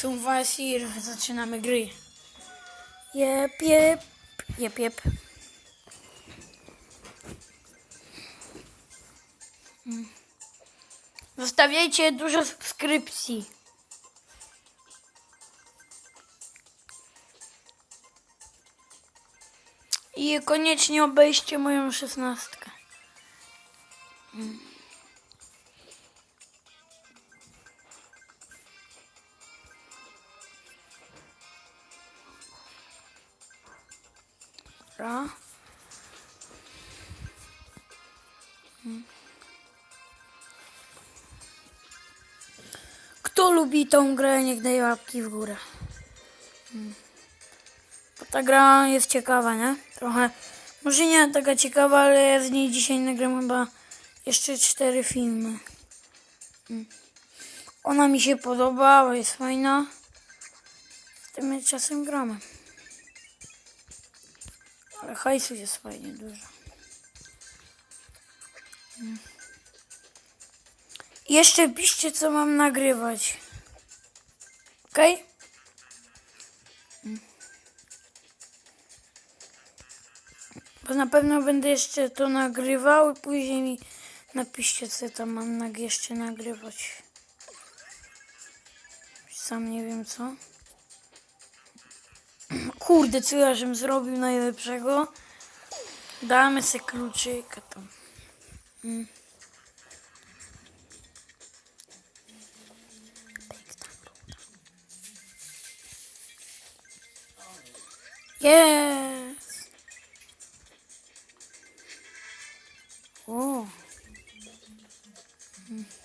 Sumwasir, zaczynamy gry. Jep, jep, jep, jep. Mm. Zostawiajcie dużo subskrypcji. I koniecznie obejście moją szesnastkę. Dobra. Mm. Kto lubi tą grę, niech daje łapki w górę. Mm. Bo ta gra jest ciekawa, nie? Trochę. Może nie taka ciekawa, ale ja z niej dzisiaj nagram chyba jeszcze cztery filmy. Mm. Ona mi się podoba, bo jest fajna. Z tym czasem gramy. Ale hajsu jest fajnie dużo. Mm. Jeszcze piszcie, co mam nagrywać. Okej? Mm. Bo na pewno będę jeszcze to nagrywał i później mi napiszcie, co tam mam jeszcze nagrywać. Sam nie wiem co. Kurde, co ja żem zrobił najlepszego? Damy se kluczyka tam. Hmm. Yes! O! Hmm.